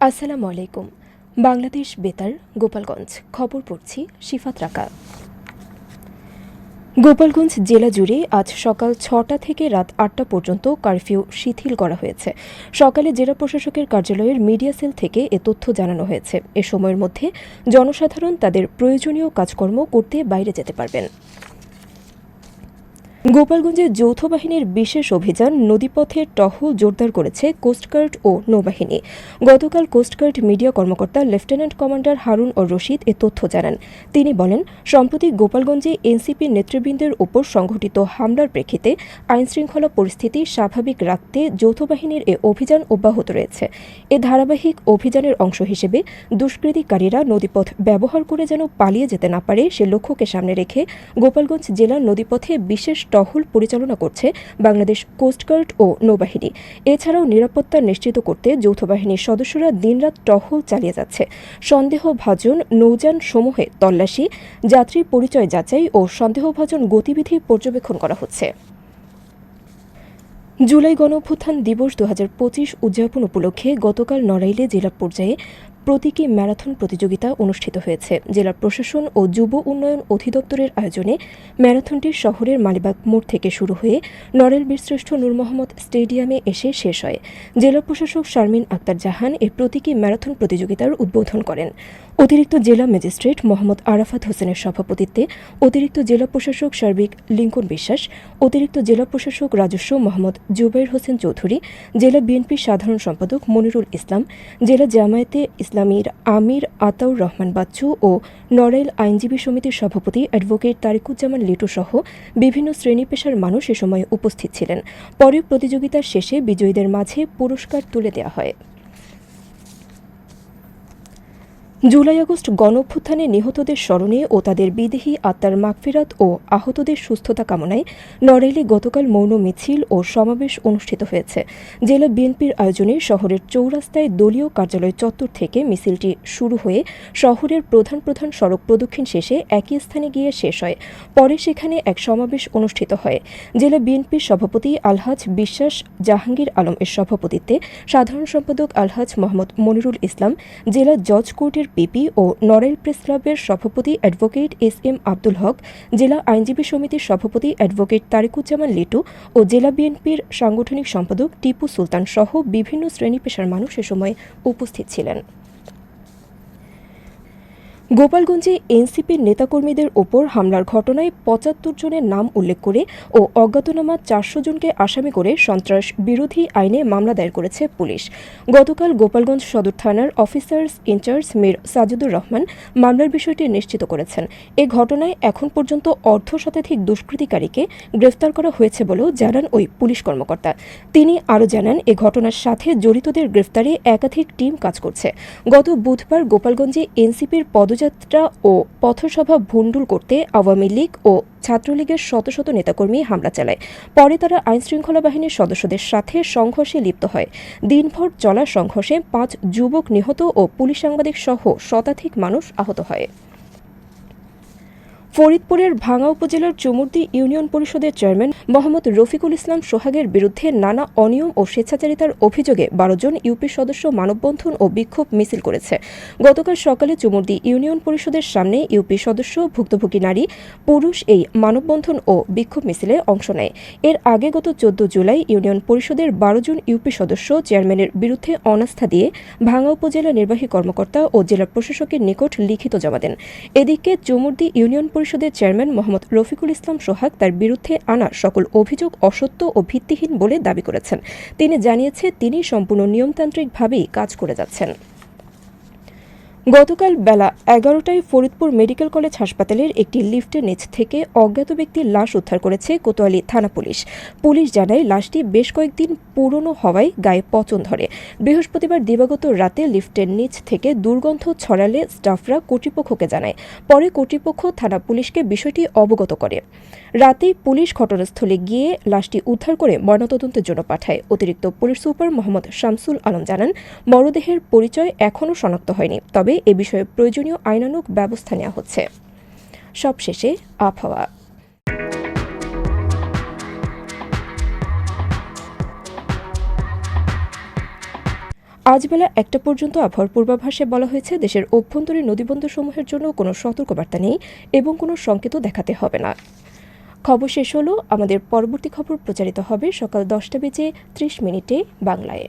আসসালামু আলাইকুম। বাংলাদেশ বেতার, গোপালগঞ্জ। খবর পড়ছি শিফাত রাকা। গোপালগঞ্জ জেলা জুড়ে আজ সকাল ছটা থেকে রাত আটটা পর্যন্ত কারফিউ শিথিল করা হয়েছে। সকালে জেলা প্রশাসকের কার্যালয়ের মিডিয়া সেল থেকে এ তথ্য জানানো হয়েছে। এ সময়ের মধ্যে জনসাধারণ তাদের প্রয়োজনীয় কাজকর্ম করতে বাইরে যেতে পারবেন। গোপালগঞ্জে যৌথ বাহিনীর বিশেষ অভিযান নদীপথে টহল জোরদার করেছে কোস্টগার্ড ও নৌবাহিনী। গতকাল কোস্টগার্ড মিডিয়া কর্মকর্তা লেফটেন্যান্ট কমান্ডার হারুন ও রশিদ এ তথ্য জানান। তিনি বলেন, সম্প্রতি গোপালগঞ্জে এনসিপি নেতৃবৃন্দের ওপর সংঘটিত হামলার প্রেক্ষিতে আইনশৃঙ্খলা পরিস্থিতি স্বাভাবিক রাখতে যৌথ বাহিনীর এ অভিযান অব্যাহত রয়েছে। এ ধারাবাহিক অভিযানের অংশ হিসেবে দুষ্কৃতিকারীরা নদীপথ ব্যবহার করে যেন পালিয়ে যেতে না পারে, সে লক্ষ্যকে সামনে রেখে গোপালগঞ্জ জেলার নদীপথে বিশেষ টহল পরিচালনা করছে বাংলাদেশ কোস্টগার্ড ও নৌবাহিনী। এছাড়াও নিরাপত্তা নিশ্চিত করতে যৌথ বাহিনীর সদস্যরা দিনরাত টহল চালিয়ে যাচ্ছে। সন্দেহভাজন নৌযান সমূহে তল্লাশি, যাত্রী পরিচয় যাচাই ও সন্দেহভাজন গতিবিধি পর্যবেক্ষণ করা হচ্ছে। জুলাই গণঅভ্যুত্থান দিবস দু হাজার পঁচিশ উদযাপন উপলক্ষে গতকাল নড়াইলে জেলা পর্যায়ে প্রতীকী ম্যারাথন প্রতিযোগিতা অনুষ্ঠিত হয়েছে। জেলা প্রশাসন ও যুব উন্নয়ন অধিদপ্তরের আয়োজনে ম্যারাথনটি শহরের মালিবাগ মোড় থেকে শুরু হয়ে নরেল বীরশ্রেষ্ঠ নূর মোহাম্মদ স্টেডিয়ামে এসে শেষ হয়। জেলা প্রশাসক শারমিন আক্তার জাহান এই প্রতীকী ম্যারাথন প্রতিযোগিতার উদ্বোধন করেন। অতিরিক্ত জেলা ম্যাজিস্ট্রেট মোহাম্মদ আরাফাত হোসেনের সভাপতিত্বে অতিরিক্ত জেলা প্রশাসক সার্বিক লিঙ্কন বিশ্বাস, অতিরিক্ত জেলা প্রশাসক রাজস্ব মোহাম্মদ জুবাইর হোসেন চৌধুরী, জেলা বিএনপির সাধারণ সম্পাদক মনিরুল ইসলাম, জেলা জামায়াতে ইসলামীর আমির আতাউর রহমান বাচ্চু ও নড়াইল আইনজীবী সমিতির সভাপতি অ্যাডভোকেট তারিকুজ্জামান লিটু সহ বিভিন্ন শ্রেণি পেশার মানুষ এ সময় উপস্থিত ছিলেন। পরে প্রতিযোগিতার শেষে বিজয়ীদের মাঝে পুরস্কার তুলে দেওয়া হয়। জুলাই আগস্ট গণঅভ্যুত্থানে নিহতদের স্মরণে ও তাদের বিদেহী আত্মার মাগফিরাত ও আহতদের সুস্থতা কামনায় নড়াইলে গতকাল মৌন মিছিল ও সমাবেশ অনুষ্ঠিত হয়েছে। জেলা বিএনপির আয়োজনে শহরের চৌরাস্তায় দলীয় কার্যালয় চত্বর থেকে মিছিলটি শুরু হয়ে শহরের প্রধান প্রধান সড়ক প্রদক্ষিণ শেষে একই স্থানে গিয়ে শেষ হয়। পরে সেখানে এক সমাবেশ অনুষ্ঠিত হয়। জেলা বিএনপির সভাপতি আলহাজ বিশ্বাস জাহাঙ্গীর আলম এর সভাপতিত্বে সাধারণ সম্পাদক আলহাজ মোহাম্মদ মনিরুল ইসলাম, জেলা জজ কোর্টের পিপি ও নরেল প্রেস ক্লাবের সভাপতি advocate S M Abdul Haque, জেলা আইনজীবী সমিতির সভাপতি অ্যাডভোকেট তারেকুজ্জামান লিটু ও জেলা বিএনপির সাংগঠনিক সম্পাদক টিপু সুলতান সহ বিভিন্ন শ্রেণি পেশার মানুষ এ সময় উপস্থিত ছিলেন। গোপালগঞ্জে এনসিপির নেতাকর্মীদের ওপর হামলার ঘটনায় পঁচাত্তর জনের নাম উল্লেখ করে ও অজ্ঞাতনামা চারশো জনকে আসামি করে সন্ত্রাস বিরোধী আইনে মামলা দায়ের করেছে পুলিশ। গতকাল গোপালগঞ্জ সদর থানার officers in charge Mir Sajidur Rahman মামলার বিষয়টি নিশ্চিত করেছেন। এ ঘটনায় এখন পর্যন্ত অর্ধ শতাধিক দুষ্কৃতিকারীকে গ্রেফতার করা হয়েছে বলেও জানান ওই পুলিশ কর্মকর্তা। তিনি আরও জানান, এ ঘটনার সাথে জড়িতদের গ্রেফতারে একাধিক টিম কাজ করছে। গত বুধবার গোপালগঞ্জে এনসিপির পদ পদযাত্রা ও পথসভা ভণ্ডুল করতে আওয়ামী লীগ ও ছাত্রলীগের শত শত নেতাকর্মী হামলা চালায়। পরে তারা আইনশৃঙ্খলা বাহিনীর সদস্যদের সাথে সংঘর্ষে লিপ্ত হয়। দিনভর চলা সংঘর্ষে পাঁচ যুবক নিহত ও পুলিশ সাংবাদিক সহ শতাধিক মানুষ আহত হয়। ফরিদপুরের ভাঙা উপজেলার চুমুরদি ইউনিয়ন পরিষদের চেয়ারম্যান মোহাম্মদ রফিকুল ইসলাম সোহাগের বিরুদ্ধে নানা অনিয়ম ও স্বেচ্ছাচারিতার অভিযোগে বারো জন ইউপি সদস্য মানববন্ধন ও বিক্ষোভ মিছিল করেছে। গতকাল সকালে চুমুরদি ইউনিয়ন পরিষদের সামনে ইউপি সদস্য, ভুক্তভোগী নারী, পুরুষ এই মানববন্ধন ও বিক্ষোভ মিছিলে অংশ নেয়। এর আগে গত চোদ্দ জুলাই ইউনিয়ন পরিষদের বারো জন ইউপি সদস্য চেয়ারম্যানের বিরুদ্ধে অনাস্থা দিয়ে ভাঙা উপজেলা নির্বাহী কর্মকর্তা ও জেলা প্রশাসকের নিকট লিখিত জমা দেন। এদিকে চুমুরদি ইউনিয়ন পরিষদের চেয়ারম্যান মোহাম্মদ রফিকুল ইসলাম সোহাগ তার বিরুদ্ধে আনা সকল অভিযোগ অসত্য ও ভিত্তিহীন বলে দাবি করেছেন। তিনি জানিয়েছে তিনি সম্পূর্ণ নিয়মতান্ত্রিকভাবেই কাজ করে যাচ্ছেন। গতকাল বেলা এগারোটায় ফরিদপুর মেডিকেল কলেজ হাসপাতালের একটি লিফটের নিচ থেকে অজ্ঞাত ব্যক্তির লাশ উদ্ধার করেছে কোতোয়ালি থানা পুলিশ। পুলিশ জানায়, লাশটি বেশ কয়েকদিন পুরনো হওয়ায় গায়ে পচন ধরে। বৃহস্পতিবার দিবাগত রাতে লিফটের নিচ থেকে দুর্গন্ধ ছড়ালে স্টাফরা কর্তৃপক্ষকে জানায়। পরে কর্তৃপক্ষ থানা পুলিশকে বিষয়টি অবগত করে। রাতেই পুলিশ ঘটনাস্থলে গিয়ে লাশটি উদ্ধার করে ময়নাতদন্তের জন্য পাঠায়। অতিরিক্ত পুলিশ সুপার মোহাম্মদ শামসুল আলম জানান, মরদেহের পরিচয় এখনও শনাক্ত হয়নি, তবে এ বিষয়ে প্রয়োজনীয় আইনানুগ ব্যবস্থা নেওয়া হচ্ছে। সবশেষে আবহাওয়া। আজ বেলা একটা পর্যন্ত আবহাওয়ার পূর্বাভাসে বলা হয়েছে, দেশের অভ্যন্তরীণ নদীবন্দরসমূহের জন্য কোনো সতর্কবার্তা নেই এবং কোনো সংকেতও দেখাতে হবে না। খবর শেষ হলো, আমাদের পরবর্তী খবর প্রচারিত হবে সকাল দশটা বেজে ত্রিশ মিনিটে বাংলায়।